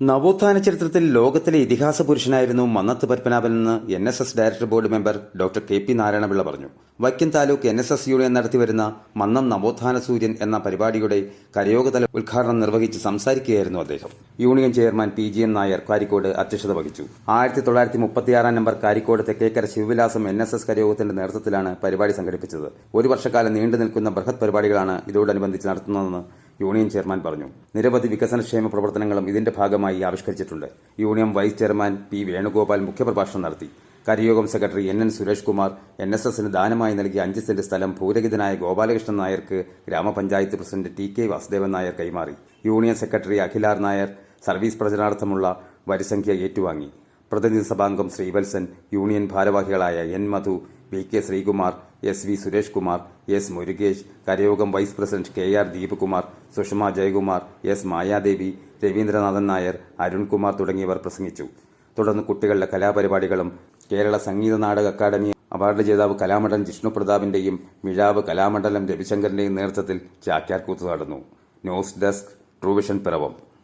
നവോത്ഥാന ചരിത്രത്തിൽ ലോകത്തിലെ ഇതിഹാസ പുരുഷനായിരുന്നു Mannath പത്മനാഭനെന്ന് N S S director board member doctor K P Narayanapillai പറഞ്ഞു. Vaikom taluk N S S union നടത്തിവരുന്ന മന്നം നവോത്ഥാന സൂര്യൻ എന്ന പരിപാടിയുടെ കരയോഗതല ഉദ്ഘാടനം നിർവഹിച്ച് സംസാരിക്കുകയായിരുന്നു അദ്ദേഹം. Union chairman P G M Nair Karikode അധ്യക്ഷത വഹിച്ചു. ആയിരത്തി തൊള്ളായിരത്തി മുപ്പത്തിയാറാം number Karikode Thekkekara Sivavilasam N S S കരയോഗത്തിന്റെ നേതൃത്വത്തിലാണ് പരിപാടി സംഘടിപ്പിച്ചത്. ഒരു വർഷക്കാലം നീണ്ടു നിൽക്കുന്ന ബൃഹത് പരിപാടികളാണ് ഇതോടനുബന്ധിച്ച് നടത്തുന്നതെന്ന് യൂണിയൻ ചെയർമാൻ പറഞ്ഞു. നിരവധി വികസനക്ഷേമ പ്രവർത്തനങ്ങളും ഇതിന്റെ ഭാഗമായി ആവിഷ്കരിച്ചിട്ടുണ്ട്. Union vice chairman P Venugopal മുഖ്യപ്രഭാഷണം നടത്തി. കരിയോഗം secretary N N Suresh Kumar N S എസിന് ദാനമായി നൽകിയ അഞ്ച് സെന്റ് സ്ഥലം ഭൂരഹിതനായ ഗോപാലകൃഷ്ണൻ നായർക്ക് ഗ്രാമപഞ്ചായത്ത് president T K Vasudevan Nair കൈമാറി. യൂണിയൻ സെക്രട്ടറി അഖിലാർ നായർ സർവീസ് പ്രചരണാർത്ഥമുള്ള വരിസംഖ്യ ഏറ്റുവാങ്ങി. പ്രതിനിധി സഭാംഗം ശ്രീവത്സൻ യൂണിയൻ ഭാരവാഹികളായ N Madhu V K Sreekumar S V Suresh Kumar S Murukesh കരയോഗം vice president K R Deepakumar Sushama Jayakumar S Mayadevi Raveendranathan Nair Arunkumar തുടങ്ങിയവർ പ്രസംഗിച്ചു. തുടർന്ന് കുട്ടികളുടെ കലാപരിപാടികളും കേരള സംഗീത നാടക അക്കാദമി അവാർഡ് ജേതാവ് കലാമണ്ഡലം ജിഷ്ണു പ്രതാപിന്റെയും മിഴാവ് കലാമണ്ഡലം രവിശങ്കറിന്റെയും നേതൃത്വത്തിൽ ചാക്യാർകൂത്ത് നടന്നു. News desk Truevision Piravom.